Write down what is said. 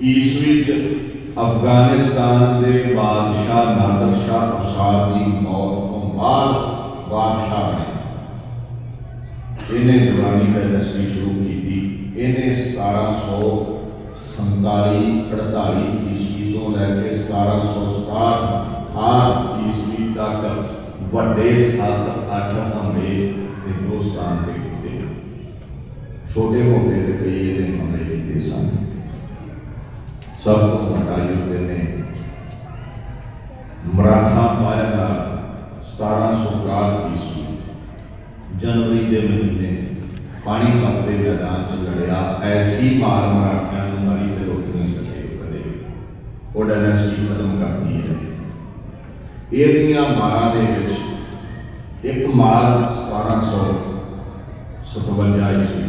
ਈਸਵੀ ਚ ਅਫਗਾਨਿਸਤਾਨ ਦੇ ਬਾਦਸ਼ਾਹ ਨਾਦਰ ਸ਼ਾਹ ਅਫਸਾਰ ਦੀ ਮੌਤ ਤੋਂ ਬਾਅਦ ਬਾਦਸ਼ਾਹ ਬਣੇ। ਇਹਨੇ ਦੁਰਾਨੀ ਡਾਇਨੈਸਟੀ ਸ਼ੁਰੂ ਕੀਤੀ। ਇਹਨੇ 1747 48 ਈਸਵੀ ਤੋਂ ਲੈ ਕੇ 1767 8 ਈਸਵੀ ਤੱਕ ਵੱਡੇ ਸੱਤ ਅੱਠ ਹਮਲੇ ਹਿੰਦੁਸਤਾਨ ਤੇ ਕੀਤੇ ਛੋਟੇ ਮੋਟੇ ਤੇ ਕਈ ਇਹਦੇ ਹਮਲੇ ਕੀਤੇ ਸਨ। ਸਭ ਤੋਂ ਵੱਡਾ ਯੁੱਧ ਨੇ। ਮਰਾਠਾ ਪਾਇਆ ਦਾ 1761 ਈਸਵੀ ਜਨਵਰੀ ਦੇ ਮਹੀਨੇ ਪਾਣੀਪਤ ਦੇ ਮੈਦਾਨ 'ਚ ਲੜਿਆ, ਐਸੀ ਮਾਰ ਮਰਾਠਿਆਂ ਨੂੰ ਮਾਰੀ ਤੇ ਰੋਕ ਨਹੀਂ ਸਕੇ ਕਦੇ ਉਹ ਡਾਇਨੈਸਟੀ ਖਤਮ ਕਰਦੀ ਹੈ ਇਹਦੀਆਂ ਮਾਰਾਂ ਦੇ ਵਿੱਚ ਇੱਕ ਮਾਰ 1757 ਈਸਵੀ